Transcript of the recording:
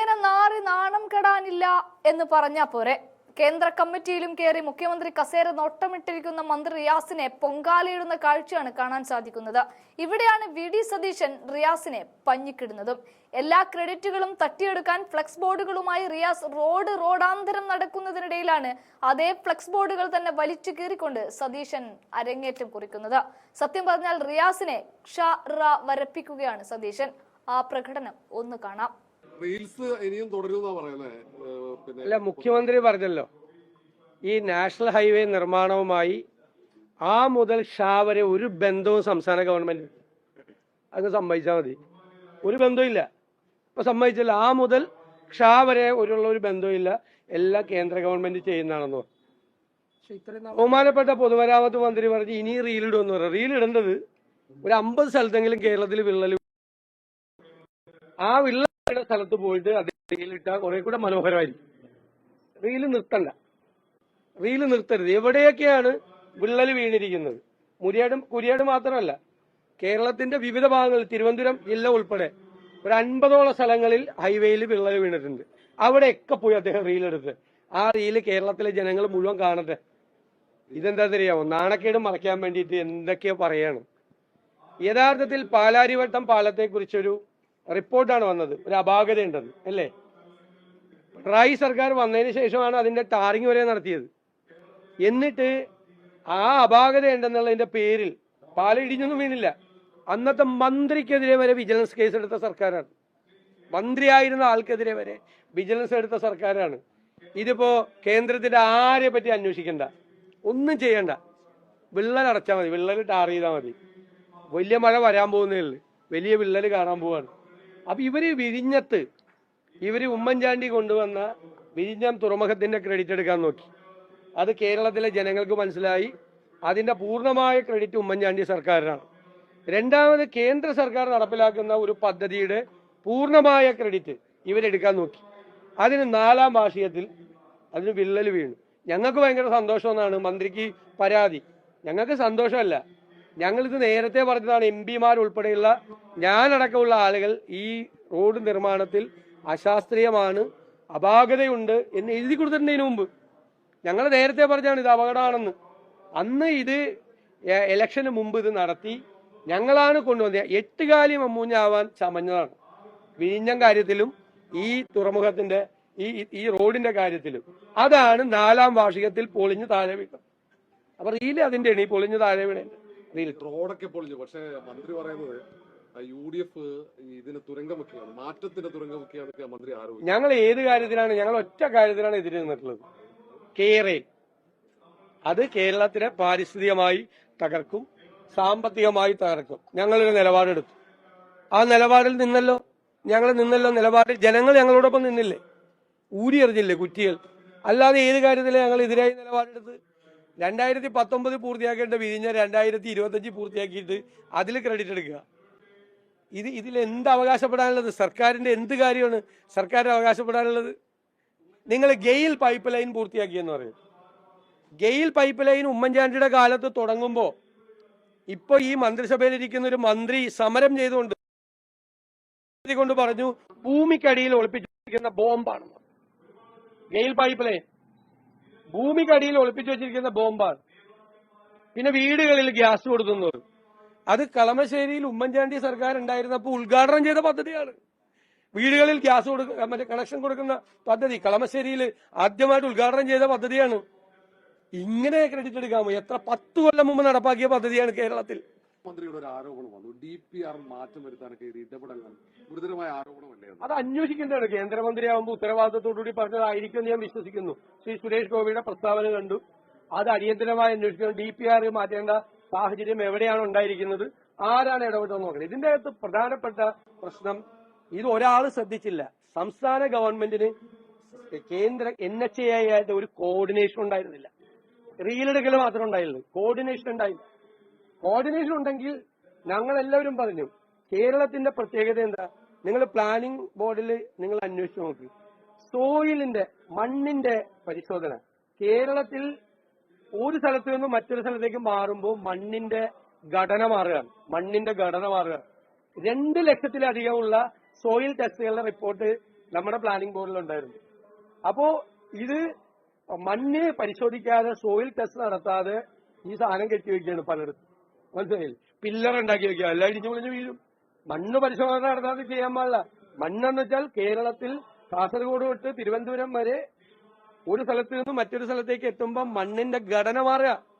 ഇങ്ങനെ നാറി നാണം കെടാനില്ല എന്ന് പറഞ്ഞാ പോരെ. കേന്ദ്ര കമ്മിറ്റിയിലും കയറി മുഖ്യമന്ത്രി കസേര നോട്ടമിട്ടിരിക്കുന്ന മന്ത്രി റിയാസിനെ പൊങ്കാലയിടുന്ന കാഴ്ചയാണ് കാണാൻ സാധിക്കുന്നത്. ഇവിടെയാണ് വി ഡി സതീശൻ റിയാസിനെ പഞ്ഞിക്കിടുന്നതും. എല്ലാ ക്രെഡിറ്റുകളും തട്ടിയെടുക്കാൻ ഫ്ലെക്സ് ബോർഡുകളുമായി റിയാസ് റോഡ് റോഡാന്തരം നടക്കുന്നതിനിടയിലാണ് അതേ ഫ്ലെക്സ് ബോർഡുകൾ തന്നെ വലിച്ചു കീറിക്കൊണ്ട് സതീശൻ അരങ്ങേറ്റം കുറിക്കുന്നത്. സത്യം പറഞ്ഞാൽ റിയാസിനെ ക്ഷ റ വരപ്പിക്കുകയാണ് സതീശൻ. ആ പ്രകടനം ഒന്ന് കാണാം. റീൽസ് ഇനിയും തുടരും പറയുന്നത് ഏഹ് പിന്നെ അല്ല മുഖ്യമന്ത്രി പറഞ്ഞല്ലോ. ഈ നാഷണൽ ഹൈവേ നിർമ്മാണവുമായി ആ മുതൽ ഷാ വരെ ഒരു ബന്ധവും സംസ്ഥാന ഗവൺമെന്റ് അങ്ങ് സമ്മതിച്ചാൽ മതി. ഒരു ബന്ധവുമില്ല ഇപ്പൊ സമ്മതിച്ചില്ല. ആ മുതൽ ഷാ വരെ ഒരുള്ള ഒരു ബന്ധവുമില്ല എല്ലാ കേന്ദ്ര ഗവൺമെന്റ് ചെയ്യുന്നതാണെന്ന് പറഞ്ഞു. ബഹുമാനപ്പെട്ട പൊതുമരാമത്ത് മന്ത്രി പറഞ്ഞു ഇനി റീൽ ഇടുമെന്ന് പറയാം. റീൽ ഇടേണ്ടത് ഒരു അമ്പത് സ്ഥലത്തെങ്കിലും കേരളത്തിൽ വിള്ളൽ ആ വിള്ളലുള്ള സ്ഥലത്ത് പോയിട്ട് അത് റീലിട്ടാൽ കുറെ കൂടെ മനോഹരമായിരിക്കും. റീൽ നിർത്തണ്ട. റീൽ നിർത്തരുത്. എവിടെയൊക്കെയാണ് വിള്ളൽ വീണിരിക്കുന്നത്? മുരിയാടും കുരിയാട് മാത്രമല്ല കേരളത്തിന്റെ വിവിധ ഭാഗങ്ങളിൽ തിരുവനന്തപുരം ജില്ല ഉൾപ്പെടെ ഒരു അൻപതോളം സ്ഥലങ്ങളിൽ ഹൈവേയിൽ വിള്ളൽ വീണിട്ടുണ്ട്. അവിടെയൊക്കെ പോയി അദ്ദേഹം റീലെടുത്ത് ആ റീൽ കേരളത്തിലെ ജനങ്ങൾ മുഴുവൻ കാണട്ടെ. ഇതെന്താ അറിയാമോ നാണക്കേട് മറയ്ക്കാൻ വേണ്ടിയിട്ട് എന്തൊക്കെയോ പറയാണ്. യഥാർത്ഥത്തിൽ പാലാരിവട്ടം പാലത്തെക്കുറിച്ചൊരു റിപ്പോർട്ടാണ് വന്നത്. ഒരു അപാകതയുണ്ടെന്ന് അല്ലേ? പിണറായി സർക്കാർ വന്നതിന് ശേഷമാണ് അതിന്റെ ടാറിങ് വരെ നടത്തിയത്. എന്നിട്ട് ആ അപാകത ഉണ്ടെന്നുള്ളതിന്റെ പേരിൽ പാല ഇടിഞ്ഞൊന്നും വീണില്ല. അന്നത്തെ മന്ത്രിക്കെതിരെ വരെ വിജിലൻസ് കേസ് എടുത്ത സർക്കാരാണ്. മന്ത്രിയായിരുന്ന ആൾക്കെതിരെ വരെ വിജിലൻസ് എടുത്ത സർക്കാരാണ്. ഇതിപ്പോ കേന്ദ്രത്തിന്റെ ആരെ പറ്റി അന്വേഷിക്കണ്ട? ഒന്നും ചെയ്യണ്ട. വിള്ളൽ അടച്ചാൽ മതി. വിള്ളൽ ടാർ ചെയ്താൽ മതി. വലിയ മഴ വരാൻ പോകുന്നേ വലിയ വിള്ളൽ കാണാൻ പോവാണ്. അപ്പൊ ഇവർ വിഴിഞ്ഞത്ത് ഇവർ ഉമ്മൻചാണ്ടി കൊണ്ടുവന്ന വിഴിഞ്ഞം തുറമുഖത്തിന്റെ ക്രെഡിറ്റ് എടുക്കാൻ നോക്കി. അത് കേരളത്തിലെ ജനങ്ങൾക്ക് മനസ്സിലായി. അതിന്റെ പൂർണമായ ക്രെഡിറ്റ് ഉമ്മൻചാണ്ടി സർക്കാരിനാണ്. രണ്ടാമത് കേന്ദ്ര സർക്കാർ നടപ്പിലാക്കുന്ന ഒരു പദ്ധതിയുടെ പൂർണമായ ക്രെഡിറ്റ് ഇവരെടുക്കാൻ നോക്കി. അതിന് നാലാം ഭാഷയത്തിൽ അതിന് വിള്ളൽ വീണു. ഞങ്ങൾക്ക് ഭയങ്കര സന്തോഷമെന്നാണ് മന്ത്രിക്ക് പരാതി. ഞങ്ങൾക്ക് സന്തോഷമല്ല. ഞങ്ങളിത് നേരത്തെ പറഞ്ഞതാണ് എം പിമാർ ഉൾപ്പെടെയുള്ള ഞാനടക്കമുള്ള ആളുകൾ ഈ റോഡ് നിർമ്മാണത്തിൽ അശാസ്ത്രീയമാണ് അപാകതയുണ്ട് എന്ന് എഴുതി കൊടുത്തിട്ടുണ്ടതിന് മുമ്പ്. ഞങ്ങൾ നേരത്തെ പറഞ്ഞാണ് ഇത് അപകടമാണെന്ന്. അന്ന് ഇത് എലക്ഷന് മുമ്പ് ഇത് നടത്തി ഞങ്ങളാണ് കൊണ്ടുവന്നത്. എട്ടുകാലി മമ്മൂഞ്ഞാവാൻ ചമഞ്ഞതാണ്. വിഴിഞ്ഞം കാര്യത്തിലും ഈ തുറമുഖത്തിന്റെ ഈ ഈ റോഡിന്റെ കാര്യത്തിലും. അതാണ് നാലാം വാർഷികത്തിൽ പൊളിഞ്ഞ് താഴെ വീണത്. അപ്പൊ റീൽ അതിന്റെ ഈ പൊളിഞ്ഞ് താഴെ വീണ റീൽ റോഡൊക്കെ പൊളിഞ്ഞു. പക്ഷെ മന്ത്രി പറയുന്നത് യു ഡി എഫ് ഇതിന് തുരങ്കം വെക്കുകയാണ് മാറ്റത്തിന്റെ തുരങ്കം വെക്കുകയാണെന്നൊക്കെ മന്ത്രി ആരോപിച്ചു ഞങ്ങൾ ഏത് കാര്യത്തിലാണ് ഞങ്ങൾ ഒറ്റ കാര്യത്തിലാണ് എതിര് നിന്നിട്ടുള്ളത് കേരയിൽ അത് കേരളത്തിനെ പാരിസ്ഥിതികമായി തകർക്കും സാമ്പത്തികമായി തകർക്കും. ഞങ്ങളൊരു നിലപാടെടുത്തു. ആ നിലപാടിൽ നിന്നല്ലോ ഞങ്ങൾ നിന്നല്ലോ നിലപാടിൽ ജനങ്ങൾ ഞങ്ങളോടൊപ്പം നിന്നില്ലേ? ഊരി എറിഞ്ഞില്ലേ കുറ്റികൾ? അല്ലാതെ ഏത് കാര്യത്തിലാണ് ഞങ്ങൾ എതിരായി നിലപാടെടുത്ത് രണ്ടായിരത്തി പത്തൊമ്പത് പൂർത്തിയാക്കേണ്ട വിരിഞ്ഞ രണ്ടായിരത്തി ഇരുപത്തഞ്ച് പൂർത്തിയാക്കിയിട്ട് അതിൽ ക്രെഡിറ്റ് എടുക്കുക. ഇത് ഇതിൽ എന്ത് അവകാശപ്പെടാനുള്ളത്? സർക്കാരിന്റെ എന്ത് കാര്യമാണ് സർക്കാർ അവകാശപ്പെടാനുള്ളത്? നിങ്ങൾ ഗെയിൽ പൈപ്പ് ലൈൻ പൂർത്തിയാക്കിയെന്ന് പറയും. ഗെയിൽ പൈപ്പ് ലൈൻ ഉമ്മൻചാണ്ടിയുടെ കാലത്ത് തുടങ്ങുമ്പോൾ ഇപ്പോൾ ഈ മന്ത്രിസഭയിൽ ഇരിക്കുന്ന ഒരു മന്ത്രി സമരം ചെയ്തുകൊണ്ട് കൊണ്ട് പറഞ്ഞു ഭൂമിക്കടിയിൽ ഒളിപ്പിച്ചിരിക്കുന്ന ബോംബാണ്. ഗെയിൽ പൈപ്പ് ലൈൻ ഭൂമിക്കടിയിൽ ഒളിപ്പിച്ചു വെച്ചിരിക്കുന്ന ബോംബാണ്. പിന്നെ വീടുകളിൽ ഗ്യാസ് കൊടുക്കുന്നു അത് കളമശ്ശേരിയിൽ ഉമ്മൻചാണ്ടി സർക്കാർ ഉണ്ടായിരുന്നപ്പോൾ ഉദ്ഘാടനം ചെയ്ത പദ്ധതിയാണ്. വീടുകളിൽ ഗ്യാസ് കൊടുക്ക മറ്റേ കണക്ഷൻ കൊടുക്കുന്ന പദ്ധതി കളമശ്ശേരിയിൽ ആദ്യമായിട്ട് ഉദ്ഘാടനം ചെയ്ത പദ്ധതിയാണ്. ഇങ്ങനെ ക്രെഡിറ്റ് എടുക്കാമോ എത്ര പത്ത് കൊല്ലം മുമ്പ് നടപ്പാക്കിയ പദ്ധതിയാണ് കേരളത്തിൽ. മന്ത്രിയുടെ ഒരു ആരോപണം വന്നു. ഡി പി ആർ മാറ്റം വരുത്താനൊക്കെ ഇത് ഇടപെടൽ ഗുരുതരമായ ആരോപണമല്ലേ അത്? അത് അന്വേഷിക്കേണ്ടതാണ്. കേന്ദ്രമന്ത്രിയാവുമ്പോൾ ഉത്തരവാദിത്തത്തോടുകൂടി പറഞ്ഞതായിരിക്കും ഞാൻ വിശ്വസിക്കുന്നു. ശ്രീ സുരേഷ് ഗോപിയുടെ പ്രസ്താവന കണ്ടു. അത് അടിയന്തരമായി അന്വേഷിക്കണം. ഡി പി ആർ മാറ്റേണ്ട സാഹചര്യം എവിടെയാണ് ഉണ്ടായിരിക്കുന്നത്? ആരാണ് ഇടപെട്ടതെന്ന് നോക്കണം. ഇതിന്റെ അകത്ത് പ്രധാനപ്പെട്ട പ്രശ്നം ഇത് ഒരാൾ ശ്രദ്ധിച്ചില്ല. സംസ്ഥാന ഗവൺമെന്റിന് കേന്ദ്ര എൻ എച്ച് എ ആയിട്ട് ഒരു കോർഡിനേഷൻ ഉണ്ടായിരുന്നില്ല. റീലെടുക്കൽ മാത്രമേ ഉണ്ടായുള്ളൂ കോർഡിനേഷൻ ഉണ്ടായില്ല. കോർഡിനേഷൻ ഉണ്ടെങ്കിൽ ഞങ്ങൾ എല്ലാവരും പറഞ്ഞു കേരളത്തിന്റെ പ്രത്യേകത എന്താ? നിങ്ങൾ പ്ലാനിംഗ് ബോർഡിൽ നിങ്ങൾ അന്വേഷിച്ചു നോക്കി. സോയിലിന്റെ മണ്ണിന്റെ പരിശോധന. കേരളത്തിൽ ഒരു സ്ഥലത്ത് നിന്ന് മറ്റൊരു സ്ഥലത്തേക്ക് മാറുമ്പോൾ മണ്ണിന്റെ ഘടന മാറുകയാണ് മണ്ണിന്റെ ഘടന മാറുകയാണ് രണ്ട് ലക്ഷത്തിലധികമുള്ള സോയിൽ ടെസ്റ്റുകളുടെ റിപ്പോർട്ട് നമ്മുടെ പ്ലാനിംഗ് ബോർഡിൽ ഉണ്ടായിരുന്നു. അപ്പോ ഇത് മണ്ണ് പരിശോധിക്കാതെ സോയിൽ ടെസ്റ്റ് നടത്താതെ ഈ സാധനം കെട്ടിവെക്കുകയാണ് പലയിടത്തും. മനസ്സിലായില്ലേ പില്ലർ ഉണ്ടാക്കി വെക്കുക. എല്ലാം ഇടിഞ്ഞു പൊളിഞ്ഞു വീഴും. മണ്ണ് പരിശോധന നടത്താതെ ചെയ്യാൻ പാടില്ല. മണ്ണെന്ന് വെച്ചാൽ കേരളത്തിൽ കാസർഗോഡ് തൊട്ട് തിരുവനന്തപുരം വരെ ഒരു സ്ഥലത്ത് നിന്ന് മറ്റൊരു സ്ഥലത്തേക്ക് എത്തുമ്പോൾ മണ്ണിന്റെ ഘടന മാറുക.